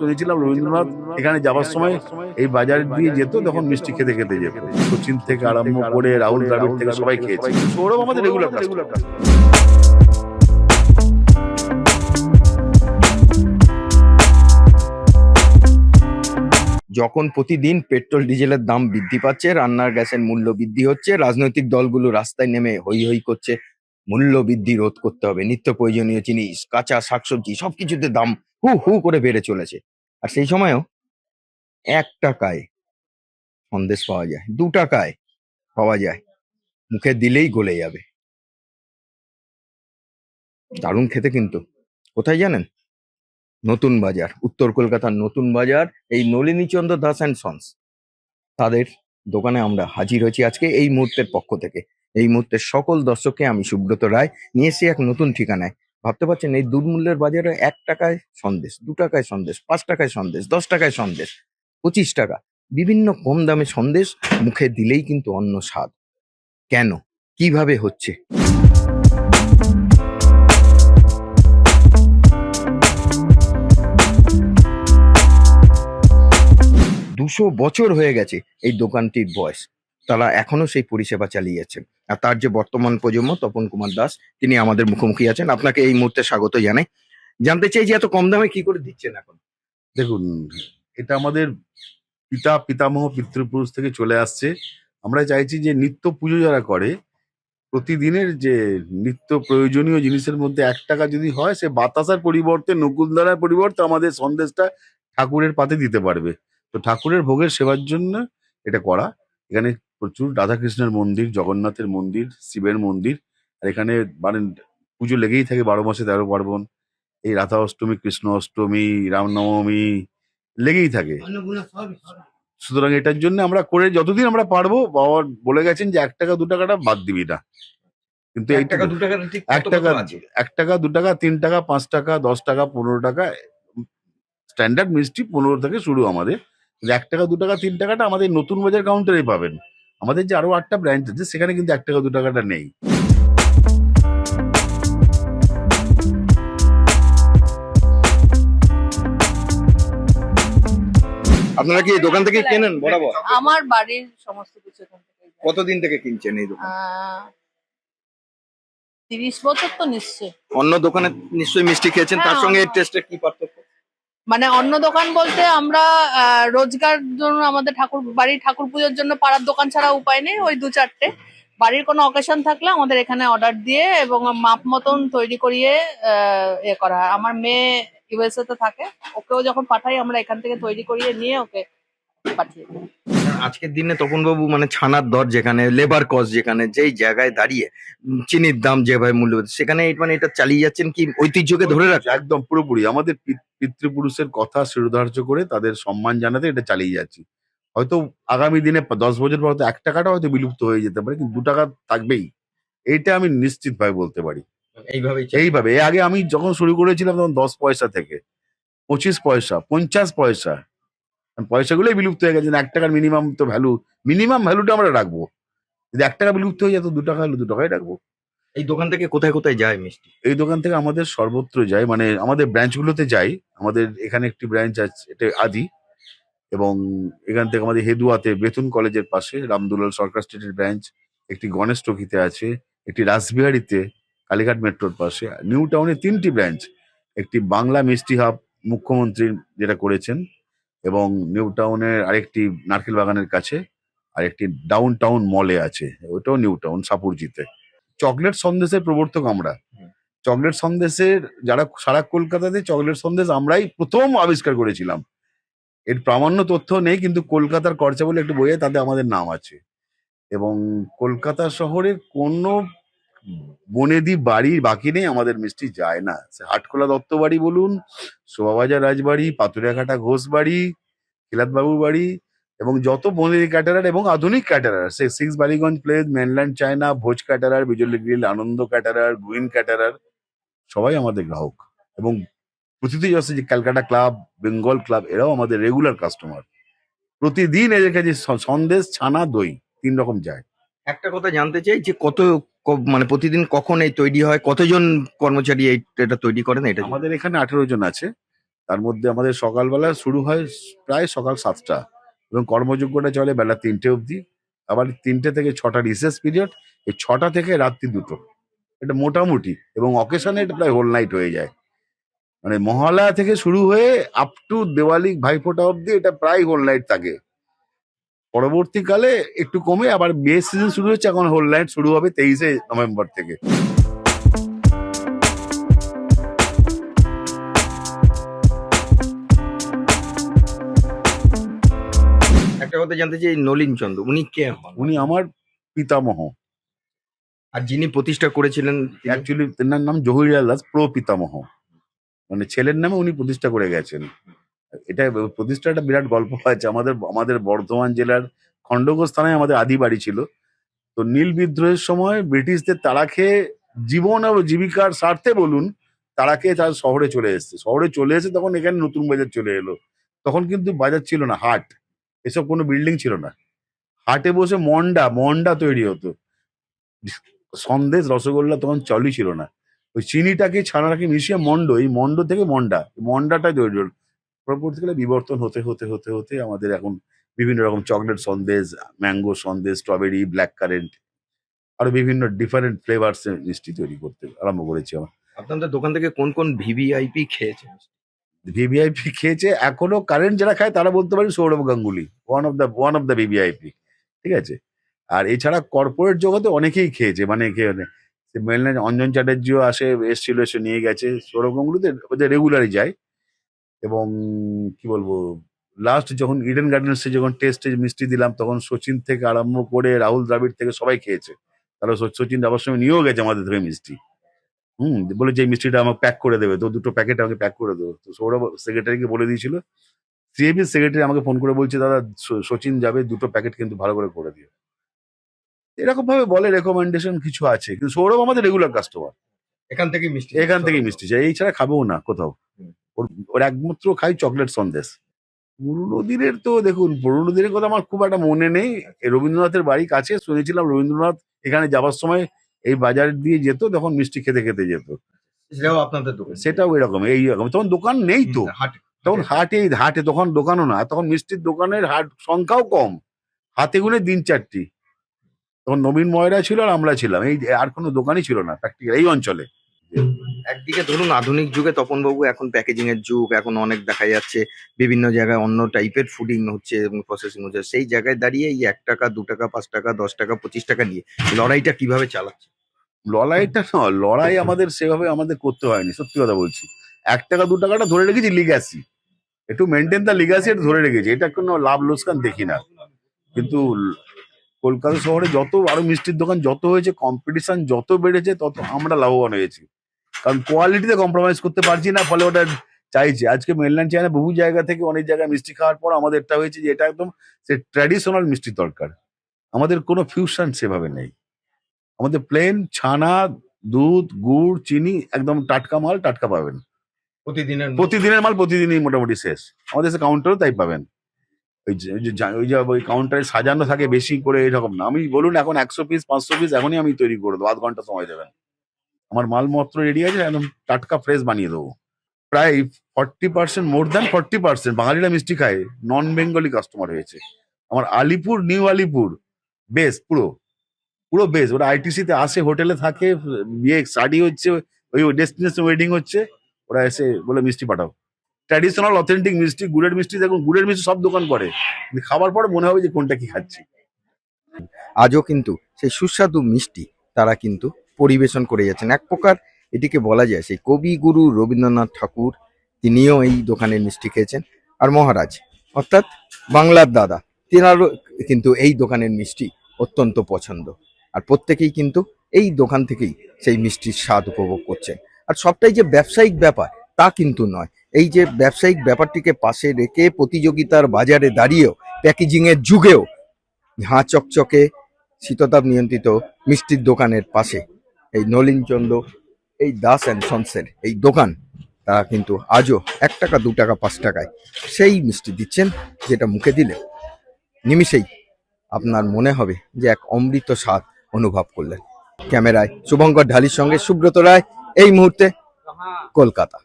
শুনেছিলাম রবীন্দ্রনাথ এখানে যাওয়ার সময় এই বাজার দিয়ে যেত তখন মিষ্টি খেতে খেতে যেত। সচিন থেকে আরম্ভ করে রাহুল দ্রাবিড় থেকে সবাই খেয়েছে। সৌরভ আমাদের রেগুলার রেগুলার যখন প্রতিদিন পেট্রোল ডিজেলের দাম বৃদ্ধি পাচ্ছে রান্নার গ্যাসের মূল্য বৃদ্ধি হচ্ছে রাজনৈতিক দলগুলো রাস্তায় নেমে হই হই করছে মূল্য বৃদ্ধি রোধ করতে হবে। নিত্য প্রয়োজনীয় জিনিস কাঁচা শাকসবজি সবকিছুতে দাম হু হু করে বেড়ে চলেছে। আর সেই সময়ও এক টাকায় সন্দেশ পাওয়া যায়, দু টাকায় পাওয়া যায়, মুখে দিলেই গলে যাবে। দারুণ খেতে কিন্তু। কোথায় জানেন? নতুন বাজার, উত্তর কলকাতার নতুন বাজার, এই নলিনীচন্দ্র দাস অ্যান্ড সন্স। তাদের দোকানে আমরা হাজির হয়েছি আজকে এই মুহূর্তের পক্ষ থেকে। এই মুহূর্তের সকল দর্শককে আমি সুব্রত রায়, নিয়ে এসেছি এক নতুন ঠিকানায়। ভাবতে পারছেন এই দুধমূল্যের বাজারে এক টাকায় সন্দেশ, দু টাকায় সন্দেশ, পাঁচ টাকায় সন্দেশ, দশ টাকায় সন্দেশ, পঁচিশ টাকা, বিভিন্ন কম দামে সন্দেশ মুখে দিলেই কিন্তু অন্য স্বাদ। কেন? কীভাবে হচ্ছে? দুশো বছর হয়ে গেছে এই দোকানটির বয়স, তারা এখনও সেই পরিষেবা চালিয়ে যাচ্ছেন। আর তার যে বর্তমান প্রজন্ম তপন কুমার দাস, তিনি আমাদের মুখোমুখি আছেন। আপনাকে এই মুহূর্তে স্বাগত জানাই। জানতে চাই যে এত কম দামে কি করে দিচ্ছেন এখন? দেখুন, এটা আমাদের পিতা, পিতামহ, পিতৃপুরুষ থেকে চলে আসছে। আমরা চাইছি যে নিত্য পুজো যারা করে, প্রতিদিনের যে নিত্য প্রয়োজনীয় জিনিসের মধ্যে এক টাকা যদি হয়, সে বাতাসার পরিবর্তে, নকুলদারার পরিবর্তে আমাদের সন্দেশটা ঠাকুরের পাতে দিতে পারবে। তো ঠাকুরের ভোগের সেবার জন্য এটা করা। এখানে প্রচুর রাধাকৃষ্ণের মন্দির জগন্নাথের মন্দির শিবের মন্দির আর এখানে মানে পুজো লেগেই থাকে বারো মাসে তেরো পার্বণ। এই রাধা অষ্টমী কৃষ্ণ অষ্টমী রামনবমী লেগেই থাকে। সুতরাং এটার জন্য আমরা করে যতদিন আমরা পারব বাবা বলে গেছেন যে এক টাকা দু টাকাটা বাদ দিবি না। কিন্তু এই টাকা দু টাকা এক টাকা এক টাকা দু টাকা তিন টাকা পাঁচ টাকা দশ টাকা পনেরো টাকা স্ট্যান্ডার্ড মিষ্টি পনেরো থেকে শুরু আমাদের। এক টাকা দু টাকা তিন টাকাটা আমাদের নতুন বাজার কাউন্টারে পাবেন। আমাদের যে আরও আটটা ব্র্যান্ড আছে সেখানে কিন্তু এক টাকা দু টাকাটা নেই। আপনারা কি এই দোকান থেকে কেনেন বরাবর? আমার বাড়ির সমস্ত কিছু এখান থেকেই কতদিন থেকে কিনছেন এই দোকান? তিরিশ বছর তো নিশ্চয় অন্য দোকানে নিশ্চয়ই মিষ্টি খেয়েছেন তার হ্যাঁ, সঙ্গে এর অন্য- টেস্টের কি পার্থক্য? মানে অন্য দোকান বলতে আমরা রোজগার জন্য আমাদের ঠাকুর, বাড়ির ঠাকুর পুজোর জন্য পাড়ার দোকান ছাড়া উপায় নেই, ওই দু চারটে বাড়ির কোনো অকেশন থাকলে আমাদের এখানে অর্ডার দিয়ে এবং মাপ মতন তৈরি করিয়ে এ করা হয়। আমার মেয়ে ইউএসএ তে থাকে, ওকেও যখন পাঠাই আমরা এখান থেকে তৈরি করিয়ে নিয়ে ওকে পাঠিয়ে দিই। আজকের দিনে তপন বাবু মানে ছানার দর যেখানে লেবার কস্ট যেখানে যেই জায়গায় দাঁড়িয়ে চিনির দাম যেভাবে মূল্য সেখানে মানে এটা চালিয়ে যাচ্ছেন কি ঐতিহ্যকে ধরে রাখা একদম পুরোপুরি। আমাদের পিতৃপুরুষের কথা শিরোধার্য করে তাদের সম্মান জানাতে এটা চালিয়ে যাচ্ছি। হয়তো আগামী দিনে দশ বছর পর হয়তো এক টাকাটা হয়তো বিলুপ্ত হয়ে যেতে পারে কিন্তু দু টাকা থাকবেই। এইটা আমি নিশ্চিত ভাবে বলতে পারি। এইভাবে। এর আগে আমি যখন শুরু করেছিলাম তখন দশ পয়সা থেকে পঁচিশ পয়সা পঞ্চাশ পয়সা পয়সাগুলোই বিলুপ্ত হয়ে গেছে এক টাকার মিনিমাম তো ভ্যালু মিনিমাম ভ্যালুটা আমরা রাখব। যদি এক টাকা বিলুপ্ত হয়ে যেত দু টাকা হলে দু টাকাই রাখব। এই দোকান থেকে কোথায় কোথায় যায় মিষ্টি? এই দোকান থেকে আমাদের সর্বত্র যায় মানে আমাদের ব্রাঞ্চগুলোতে যাই। আমাদের এখানে একটি ব্রাঞ্চ আছে এটা আদি। এবং এখান থেকে আমাদের হেদুয়াতে বেতুন কলেজের পাশে রামদুলাল সরকার স্ট্রিটের ব্রাঞ্চ একটি গণেশ টকিতে আছে একটি রাসবিহারিতে কালীঘাট মেট্রোর পাশে নিউ টাউনে তিনটি ব্রাঞ্চ একটি বাংলা মিষ্টি হাব মুখ্যমন্ত্রী যেটা করেছেন। এবং নিউ টাউনের আরেকটি নারকেল বাগানের কাছে আর একটি ডাউন টাউন মলে আছে। ওটাও নিউ টাউন সাপুরজিতে। চকলেট সন্দেশের প্রবর্তক আমরা। চকলেট সন্দেশের যারা সারা কলকাতাতে চকলেট সন্দেশ আমরাই প্রথম আবিষ্কার করেছিলাম। এর প্রামাণ্য তথ্য নেই কিন্তু কলকাতার খরচা বলে একটু বইয়ে তাতে আমাদের নাম আছে। এবং কলকাতা শহরের কোনো বনেদি বাড়ি বাকি নেই আমাদের মিষ্টি যায় না। সে হাটখোলা দত্ত বাড়ি বলুন শোভাবাজার রাজবাড়ি পাতুরিয়াঘাটা ঘোষ বাড়ি খিলাতবাবুর বাড়ি এবং যত বনেদি ক্যাটারার এবং আধুনিক caterer say six Ballygunge place mainland China Bhoj caterer Bijli grill Anand caterer Guin caterer সবাই আমাদের গ্রাহক। এবং প্রতিটি আছে যে ক্যালকাটা ক্লাব বেঙ্গল ক্লাব এরাও আমাদের রেগুলার কাস্টমার প্রতিদিন এদের কাছে সন্দেশ ছানা দই তিন রকম যায়। একটা কথা জানতে চাই যে কত মানে প্রতিদিন কখন এই তৈরি হয়? কতজন কর্মচারী এটা তৈরি করেন? এটা আমাদের এখানে আঠেরো জন আছে। তার মধ্যে আমাদের সকালবেলা শুরু হয় প্রায় সকাল সাতটা এবং কর্মযোগ্যটা চলে বেলা তিনটে অবধি। আবার তিনটে থেকে ছটা রিসেস পিরিয়ড এই ছটা থেকে রাত্রি দুটো। এটা মোটামুটি এবং অকেশনে এটা প্রায় হোল নাইট হয়ে যায়। মানে মহালয়া থেকে শুরু হয়ে আপ টু দেওয়ালি, ভাইফোঁটা অবধি এটা প্রায় হোল নাইট থাকে। পরবর্তীকালে একটু কমে আবার বিয়ে সিজন শুরু হচ্ছে, এখন হোল নাইট শুরু হবে তেইশে নভেম্বর থেকে। কথা জানতে চাই নলিন চন্দ্র উনি কে? হন উনি আমার পিতামহ। আর যিনি প্রতিষ্ঠা করেছিলেন অ্যাকচুয়ালি তেনার নাম জহিরলাল দাস প্র পিতামহ। মানে ছেলের নামে উনি প্রতিষ্ঠা করে গেছেন। এটা প্রতিষ্ঠাটা বিরাট গল্প আছে আমাদের আমাদের বর্ধমান জেলার খণ্ডঘোষ থানায় আমাদের আদি বাড়ি ছিল। তো নীল বিদ্রোহের সময় ব্রিটিশদের তারা খেয়ে জীবন ও জীবিকার স্বার্থে বলুন তাড়া খেয়ে তার শহরে চলে এসেছে। শহরে চলে এসে তখন এখানে নতুন বাজার চলে এলো। তখন কিন্তু বাজার ছিল না হাট। এসব কোনো বিল্ডিং ছিল না। হাটে বসে মন্ডা মন্ডা তৈরি হতো। সন্দেশ, রসগোল্লা তখন চলই ছিল না। ওই চিনিটাকে ছানাটাকে মিশিয়ে মন্ড, এই মন্ড থেকে মন্ডা মন্ডাটাই তৈরি হলো। পরবর্তীকালে বিবর্তন হতে হতে হতে হতে আমাদের এখন বিভিন্ন রকম chocolate sandesh mango sandesh strawberry black currant আরও বিভিন্ন ডিফারেন্ট ফ্লেভার্স মিষ্টি তৈরি করতে আরম্ভ করেছি আমার। আপনাদের দোকান থেকে কোন কোন ভিভিআইপি খেয়েছেন? ভিভিআইপি খেয়েছে, এখনও কারেন্ট যারা খায় তারা বলতে পারি Sourav Ganguly one of the one of the VVIP ঠিক আছে? আর এছাড়া কর্পোরেট জগতে অনেকেই খেয়েছে মানে মেনল্যান্ড অঞ্জন চ্যাটার্জিও আসে, এসছিল, এসে নিয়ে গেছে, সৌরভ গাঙ্গুলিতে ওদের রেগুলারই যায়। এবং কি বলব লাস্ট যখন ইডেন গার্ডেন্সে যখন টেস্টে মিষ্টি দিলাম, তখন সচিন থেকে আরম্ভ করে রাহুল দ্রাবিড় থেকে সবাই খেয়েছে। স- সচিন যাবার সময় নিয়েও গেছে আমাদের থেকে মিষ্টি। হুম বলে যে মিষ্টিটা আমাকে প্যাক করে দেবে তো দুটো প্যাকেট আমাকে প্যাক করে দেবো। তো সৌরভ সেক্রেটারিকে বলে দিয়েছিল সিএবি সেক্রেটারি আমাকে ফোন করে বলছে দাদা সচিন যাবে দুটো প্যাকেট কিন্তু ভালো করে করে দিও। এরকম ভাবে বলে রেকমেন্ডেশন কিছু আছে কিন্তু সৌরভ আমাদের রেগুলার কাস্টমার এখান থেকে মিষ্টি এখান থেকেই মিষ্টি চাই এই ছাড়া খাবেও না কোথাও। ওর ওর একমাত্র খাই চকলেট সন্দেশ। পুরনো দিনের তো দেখুন পুরনো দিনের কথা আমার খুব একটা মনে নেই। এই রবীন্দ্রনাথের বাড়ি কাছে শুনেছিলাম রবীন্দ্রনাথ এখানে যাবার সময় এই বাজার দিয়ে যেত তখন মিষ্টি খেতে খেতে যেত। সেটাও আপনাদের দোকান। সেটাও এরকম এইরকম তখন দোকান নেই তো। তখন হাটে হাটে তখন দোকানও না। তখন মিষ্টির দোকানের হাট সংখ্যাও কম। হাতে গুনে দিন চারটি। তখন নবীন ময়রা ছিল আর আমরা ছিলাম। এই আর কোনো দোকানই ছিল না প্র্যাকটিক্যাল এই অঞ্চলে। একদিকে ধরুন আধুনিক যুগে তপনবাবু এখন প্যাকেজিং এর যুগ, এখন অনেক দেখা যাচ্ছে বিভিন্ন জায়গায় অন্য টাইপের ফুডিং হচ্ছে এবং প্রসেসিং হচ্ছে। সেই জায়গায় দাঁড়িয়ে এই এক টাকা, দু টাকা, পাঁচ টাকা, দশ টাকা, পঁচিশ টাকা নিয়ে লড়াইটা কীভাবে চালাচ্ছে? লড়াইটা না, লড়াই আমাদের সেভাবে আমাদের করতে হয়নি, সত্যি কথা বলছি। এক টাকা, দু টাকাটা ধরে রেখেছি লিগাসি একটু মেনটেন দ্য লিগাসি এটা ধরে রেখেছি, এটা কোনো লাভ লোকসান দেখি না। কিন্তু কলকাতা শহরে যত আরও মিষ্টির দোকান যত হয়েছে কম্পিটিশন যত বেড়েছে, তত আমরা লাভবান হয়েছি। কারণ কোয়ালিটিতে কম্প্রোমাইজ করতে পারছি না ফলে ওটা চাইছে। আজকে মেনল্যান্ড চায়না বহু জায়গা থেকে অনেক জায়গায় মিষ্টি খাওয়ার পর আমাদের এটা হয়েছে যে এটা একদম সে ট্র্যাডিশনাল মিষ্টি দরকার। আমাদের কোনো ফিউশন সেভাবে নেই। আমাদের প্লেন ছানা দুধ গুড় চিনি একদম টাটকা মাল টাটকা পাবেন। প্রতিদিনের প্রতিদিনের মাল প্রতিদিনই মোটামুটি শেষ। আমাদের কাউন্টারও তাই পাবেন। ওই যে ওই যে ওই যে ওই কাউন্টারে সাজানো থাকে বেশি করে এরকম না। আমি বলুন এখন একশো পিস পাঁচশো পিস এখনই আমি তৈরি করে দেবো। আধ ঘণ্টা সময় দেবেন। আমার মালপত্র রেডি আছে, একদম টাটকা ফ্রেশ বানিয়ে দেবো। প্রায় forty percent more than forty percent বাঙালিরা মিষ্টি খায় নন বেঙ্গলি কাস্টমার হয়েছে। আমার আলিপুর নিউ আলিপুর বেস পুরো পুরো বেস ওরা আইটিসি তে আসে, হোটেলে থাকে, বিয়ে স্টাডি হচ্ছে, ওই ডেস্টিনেশন ওয়েডিং হচ্ছে, ওরা এসে বলে মিষ্টি পাঠাও। ট্র্যাডিশনাল অথেন্টিক মিষ্টি, গুড়ের মিষ্টি, দেখুন, গুড়ের মিষ্টি সব দোকান করে। খাবার পরে মনে হবে যে কোনটা কি খাচ্ছি। আজও কিন্তু সেই সুস্বাদু মিষ্টি, তারা কিন্তু পরিবেশন করে যাচ্ছেন। এক প্রকার এটিকে বলা যায় সেই কবিগুরু রবীন্দ্রনাথ ঠাকুর, তিনিও এই দোকানের মিষ্টি খেয়েছেন। আর মহারাজ, অর্থাৎ বাংলার দাদা, তেনারও কিন্তু এই দোকানের মিষ্টি অত্যন্ত পছন্দ। আর প্রত্যেকেই কিন্তু এই দোকান থেকেই সেই মিষ্টির স্বাদ উপভোগ করছেন। আর সবটাই যে ব্যবসায়িক ব্যাপার, তা কিন্তু নয়। এই যে ব্যবসায়িক ব্যাপারটিকে পাশে রেখে প্রতিযোগিতার বাজারে দাঁড়িয়েও, প্যাকেজিংয়ের যুগেও ঝাঁ চকচকে শীততাপ নিয়ন্ত্রিত মিষ্টির দোকানের পাশে এই নলিনচন্দ্র, এই দাস অ্যান্ড সন্সের এই দোকান, তারা কিন্তু আজও এক টাকা, দু টাকা, পাঁচ টাকায় সেই মিষ্টি দিচ্ছেন যেটা মুখে দিলে। নিমিষেই আপনার মনে হবে যে এক অমৃত স্বাদ অনুভব করলেন। ক্যামেরায় শুভঙ্কর ঢালির সঙ্গে সুব্রত রায়, এই মুহূর্তে কলকাতা।